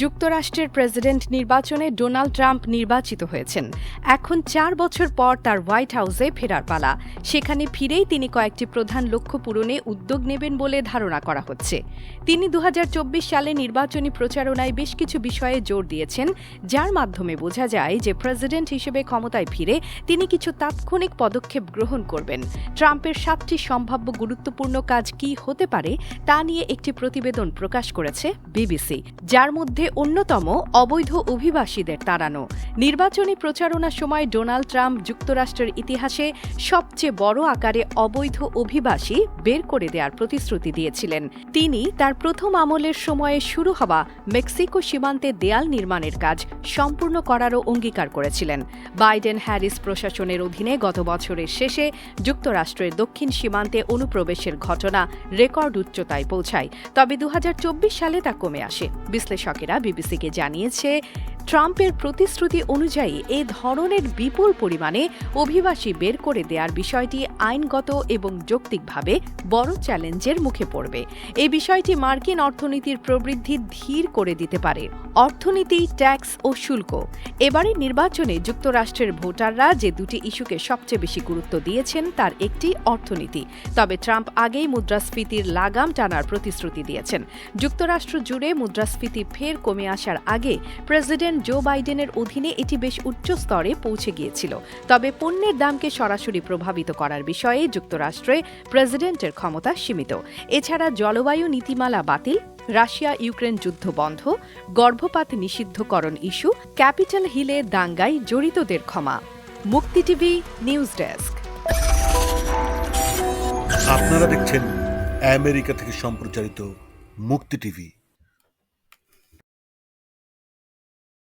যুক্তরাষ্ট্রের প্রেসিডেন্ট নির্বাচনে Donald Trump নির্বাচিত হয়েছেন। এখন চার বছর পর তার হোয়াইট হাউসে ফেরার পালা। সেখানে ফিরেই তিনি কয়েকটি প্রধান লক্ষ্য পূরণে উদ্যোগ নেবেন বলে ধারণা করা হচ্ছে। তিনি দু হাজার চব্বিশ সালে নির্বাচনী প্রচারণায় বেশ কিছু বিষয়ে জোর দিয়েছেন, যার মাধ্যমে বোঝা যায় যে প্রেসিডেন্ট হিসেবে ক্ষমতায় ফিরে তিনি কিছু তাৎক্ষণিক পদক্ষেপ গ্রহণ করবেন। ট্রাম্পের সাতটি সম্ভাব্য গুরুত্বপূর্ণ কাজ কি হতে পারে তা নিয়ে একটি প্রতিবেদন প্রকাশ করেছে বিবিসি, যার মধ্যে অন্যতম অবৈধ অভিবাসীদের তাড়ানো। নির্বাচনী প্রচারণার সময় ডোনাল্ড ট্রাম্প যুক্তরাষ্ট্রের ইতিহাসে সবচেয়ে বড় আকারে অবৈধ অভিবাসী বের করে দেওয়ার প্রতিশ্রুতি দিয়েছিলেন। তিনি তার প্রথম আমলের সময়ে শুরু হওয়া মেক্সিকো সীমান্তে দেয়াল নির্মাণের কাজ সম্পূর্ণ করারও অঙ্গীকার করেছিলেন। বাইডেন হ্যারিস প্রশাসনের অধীনে গত বছরের শেষে যুক্তরাষ্ট্রের দক্ষিণ সীমান্তে অনুপ্রবেশের ঘটনা রেকর্ড উচ্চতায় পৌঁছায়। তবে দু হাজার চব্বিশ সালে তা কমে আসে। বিশ্লেষকেরা বিবিসিকে জানিয়েছে ট্রাম্পের প্রতিশ্রুতি অনুযায়ী এ ধরনের বিপুল পরিমাণে অভিবাসী বের করে দেওয়ার বিষয়টি আইনগত এবং যৌক্তিকভাবে বড় চ্যালেঞ্জের মুখে পড়বে। এই বিষয়টি মার্কিন অর্থনীতির প্রবৃদ্ধি ধীর করে দিতে পারে। অর্থনীতি, ট্যাক্স ও শুল্ক। এবারে নির্বাচনে যুক্তরাষ্ট্রের ভোটাররা যে দুটি ইস্যুকে সবচেয়ে বেশি গুরুত্ব দিয়েছেন তার একটি অর্থনীতি। তবে ট্রাম্প আগেই মুদ্রাস্ফীতির লাগাম টানার প্রতিশ্রুতি দিয়েছেন। যুক্তরাষ্ট্র জুড়ে মুদ্রাস্ফীতি ফের কমে আসার আগে প্রেসিডেন্ট জো বাইডেনের অধীনে এটি বেশ উচ্চ স্তরে পৌঁছে গিয়েছিল। তবে পণ্যের দামকে সরাসরি প্রভাবিত করার বিষয়ে যুক্তরাষ্ট্রে প্রেসিডেন্টের ক্ষমতা সীমিত। এছাড়া জলবায়ু নীতিমালা বাতিল রাশিয়া ইউক্রেন যুদ্ধ বন্ধ, গর্ভপাত নিষিদ্ধকরণ ইস্যু, ক্যাপিটাল হিলে দাঙ্গায় জড়িতদের ক্ষমা। মুক্তি টিভি নিউজ ডেস্ক। আপনারা দেখছেন আমেরিকা থেকে সম্প্রচারিত মুক্তি টিভি।